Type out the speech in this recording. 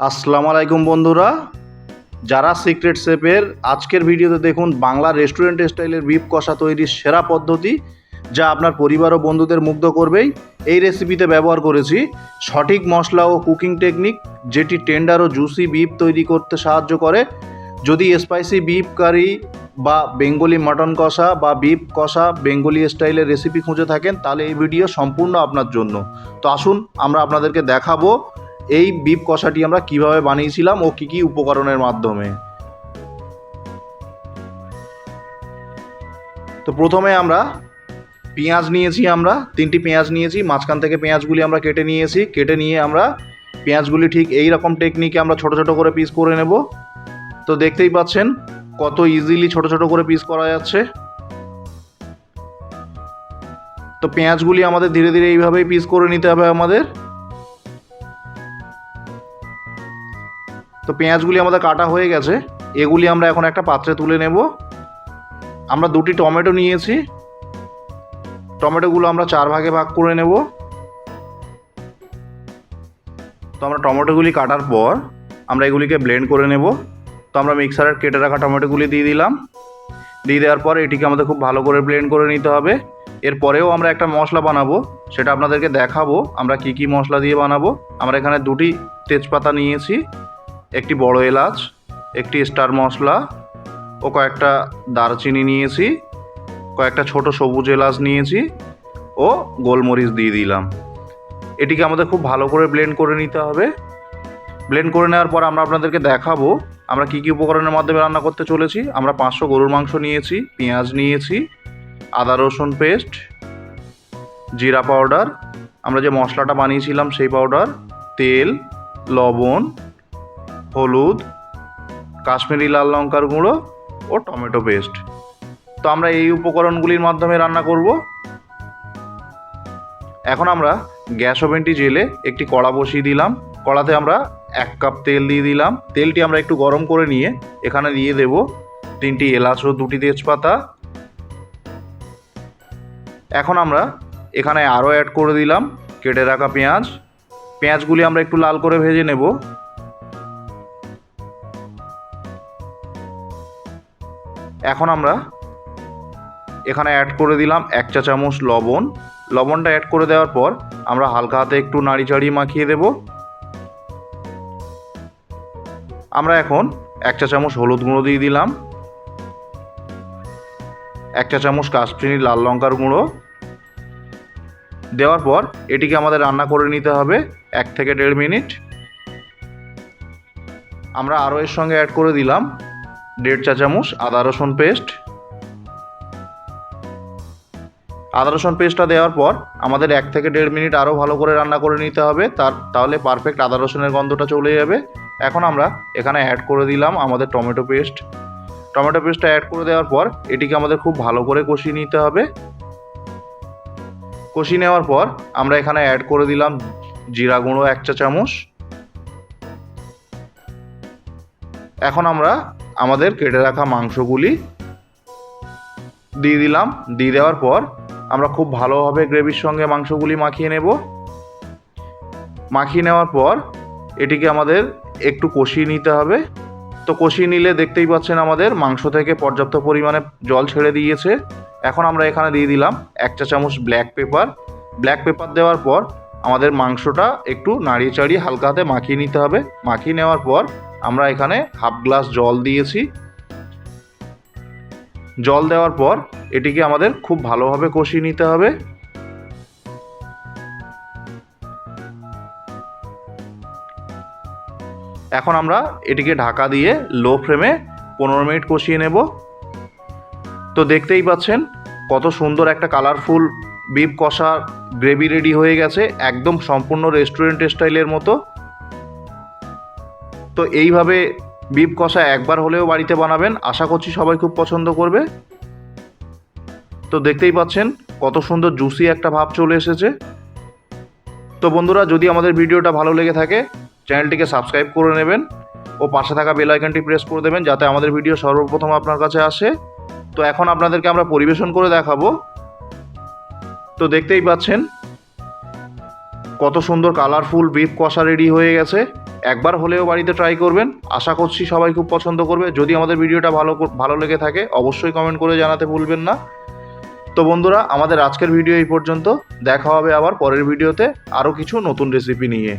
আসসালামু আলাইকুম বন্ধুরা। যারা সিক্রেট শেফের আজকের ভিডিওতে দেখুন বাংলা রেস্টুরেন্ট স্টাইলের বিপ কষা তৈরির সেরা পদ্ধতি, যা আপনার পরিবার ও বন্ধুদের মুগ্ধ করবেই এই রেসিপিতে ব্যবহার করেছি সঠিক মশলা ও কুকিং টেকনিক যেটি টেন্ডার ও জুসি বিপ তৈরি করতে সাহায্য করে। যদি স্পাইসি বিপ কারি বা বেঙ্গলি মটন কষা বা বিপ কষা বেঙ্গলি স্টাইলের রেসিপি খুঁজে থাকেন, তাহলে এই ভিডিও সম্পূর্ণ আপনার জন্য। তো আসুন আমরা আপনাদেরকে দেখাবো। এই বিফ কষাটি আমরা কীভাবে বানিয়েছিলাম ও কি কি উপকরণের মাধ্যমে? তো প্রথমে আমরা পেঁয়াজ নিয়েছি আমরা, তিনটি পেঁয়াজ নিয়েছি, মাঝখান থেকে পেঁয়াজগুলি আমরা কেটে নিয়েছি, কেটে নিয়ে আমরা পেঁয়াজগুলি ঠিক এই রকম টেকনিকে আমরা ছোট ছোট করে পিস করে নেব। তো দেখতেই পাচ্ছেন কত ইজিলি ছোট ছোট করে পিস করা যাচ্ছে। তো পেঁয়াজগুলি আমাদের ধীরে ধীরে এইভাবেই পিস করে নিতে হবে আমাদের। তো পেঁয়াজগুলি আমাদের কাটা হয়ে গেছে। এগুলি আমরা এখন একটা পাত্রে তুলে নেব। আমরা দুটি টমেটো নিয়েছি। টমেটোগুলো আমরা চার ভাগে ভাগ করে নেব। তো আমরা টমেটোগুলি কাটার পর আমরা এগুলিকে ব্লেন্ড করে নেব। তো আমরা মিক্সারের কেটে রাখা টমেটোগুলি দিয়ে দিলাম। দিয়ে দেওয়ার পর এটিকে আমাদের খুব ভালো করে ব্লেন্ড করে নিতে হবে। এরপরেও আমরা একটা মশলা বানাবো, সেটা আপনাদেরকে দেখাবো আমরা কি কি মশলা দিয়ে বানাবো। আমরা এখানে দুটি তেজপাতা নিয়েছি। একটি বড় এলাচ, একটি স্টার মশলা ও কয়েকটা দারচিনি নিয়েছি, কয়েকটা ছোট সবুজ এলাচ নিয়েছি ও গোলমরিচ দিয়ে দিলাম। এটিকে আমাদের খুব ভালো করে ব্লেন্ড করে নিতে হবে। ব্লেন্ড করে নেওয়ার পর আমরা আপনাদেরকে দেখাবো, আমরা কী কী উপকরণের মাধ্যমে রান্না করতে চলেছি। আমরা পাঁচশো গরুর মাংস নিয়েছি, পেঁয়াজ নিয়েছি, আদা রসুন পেস্ট, জিরা পাউডার, আমরা যে মশলাটা বানিয়েছিলাম সেই পাউডার, তেল, লবণ হলুদ, কাশ্মীরি লাল লঙ্কার গুঁড়ো ও টমেটো পেস্ট। তো আমরা এই উপকরণগুলির মাধ্যমে রান্না করব। এখন আমরা গ্যাস ওভেনটি জেলে একটি কড়া বসিয়ে দিলাম। কড়াতে আমরা এক কাপ তেল দিয়ে দিলাম। তেলটি আমরা একটু গরম করে নিয়ে এখানে দিয়ে দেব তিনটি এলাচ ও দুটি তেজপাতা। এখন আমরা এখানে আরও অ্যাড করে দিলাম কেটে রাখা পেঁয়াজ। পেঁয়াজগুলি আমরা একটু লাল করে ভেজে নেব। এখন আমরা এখানে অ্যাড করে দিলাম এক চা চামচ লবণ। লবণটা অ্যাড করে দেওয়ার পর আমরা হালকা হাতে একটু নাড়ি চাড়িয়ে মাখিয়ে দেব। আমরা এখন এক চা চামচ হলুদ গুঁড়ো দিয়ে দিলাম। এক চা চামচ কাশ্মীরি লাল লঙ্কার গুঁড়ো। দেওয়ার পর এটিকে আমাদের রান্না করে নিতে হবে এক থেকে দেড় মিনিট। আমরা আরও এর সঙ্গে অ্যাড করে দিলাম দেড় চা চামচ আদা রসুন পেস্ট। আদা রসুন পেস্টটা দেওয়ার পর আমাদের এক থেকে দেড় মিনিট আরও ভালো করে রান্না করে নিতে হবে। তার, তাহলে পারফেক্ট আদা রসুনের গন্ধটা চলে যাবে। এখন আমরা এখানে অ্যাড করে দিলাম আমাদের টমেটো পেস্ট। টমেটো পেস্টটা অ্যাড করে দেওয়ার পর এটিকে আমাদের খুব ভালো করে কষিয়ে নিতে হবে। কষিয়ে নেওয়ার পর আমরা এখানে অ্যাড করে দিলাম জিরা গুঁড়ো এক চা চামচ। এখন আমরা আমাদের কেটে রাখা মাংসগুলি দিয়ে দিলাম। দিয়ে দেওয়ার পর আমরা খুব ভালোভাবে গ্রেভির সঙ্গে মাংসগুলি মাখিয়ে নেব। মাখিয়ে নেওয়ার পর এটিকে আমাদের একটু কষিয়ে নিতে হবে। তো কষিয়ে নিলে দেখতেই পাচ্ছেন আমাদের মাংস থেকে পর্যাপ্ত পরিমাণে জল ছেড়ে দিয়েছে। এখন আমরা এখানে দিয়ে দিলাম এক চা চামচ ব্ল্যাক পেপার ব্ল্যাক পেপার দেওয়ার পর আমাদের মাংসটা একটু নাড়িয়ে চাড়িয়ে হালকা হাতে মাখিয়ে নিতে হবে। মাখিয়ে নেওয়ার পর আমরা এখানে হাফ গ্লাস জল দিয়েছি। জল দেওয়ার পর এটিকে আমাদের খুব ভালোভাবে কষিয়ে নিতে হবে। এখন আমরা এটিকে ঢাকা দিয়ে লো ফ্লেমে পনেরো মিনিট কষিয়ে নেব। তো দেখতেই পাচ্ছেন কত সুন্দর একটা কালারফুল বিফ কষা গ্রেভি রেডি হয়ে গেছে, একদম সম্পূর্ণ রেস্টুরেন্ট স্টাইলের মতো। তো এইভাবে বিফ কষা একবার হলেও বাড়িতে বানাবেন, আশা করছি সবাই খুব পছন্দ করবে। তো দেখতেই পাচ্ছেন, কত সুন্দর জুসি একটা ভাব চলে এসেছে। তো বন্ধুরা, যদি আমাদের ভিডিওটা ভালো লেগে থাকে, চ্যানেলটিকে সাবস্ক্রাইব করে নেবেন ও পাশে থাকা বেল আইকনটি প্রেস করে দেবেন, যাতে আমাদের ভিডিও সর্বপ্রথম আপনার কাছে আসে। তো এখন আপনাদেরকে আমরা পরিবেশন করে দেখাবো। তো দেখতেই পাচ্ছেন কত সুন্দর কালারফুল বিফ কষা রেডি হয়ে গেছে। একবার হলেও বাড়িতে ট্রাই করবেন। আশা করছি সবাই খুব পছন্দ করবে। যদি আমাদের ভিডিওটা ভালো ভালো লেগে থাকে, অবশ্যই কমেন্ট করে জানাতে ভুলবেন না। তো বন্ধুরা, আমাদের আজকের ভিডিও এই পর্যন্ত। দেখা হবে আবার পরের ভিডিওতে আরও কিছু নতুন রেসিপি নিয়ে।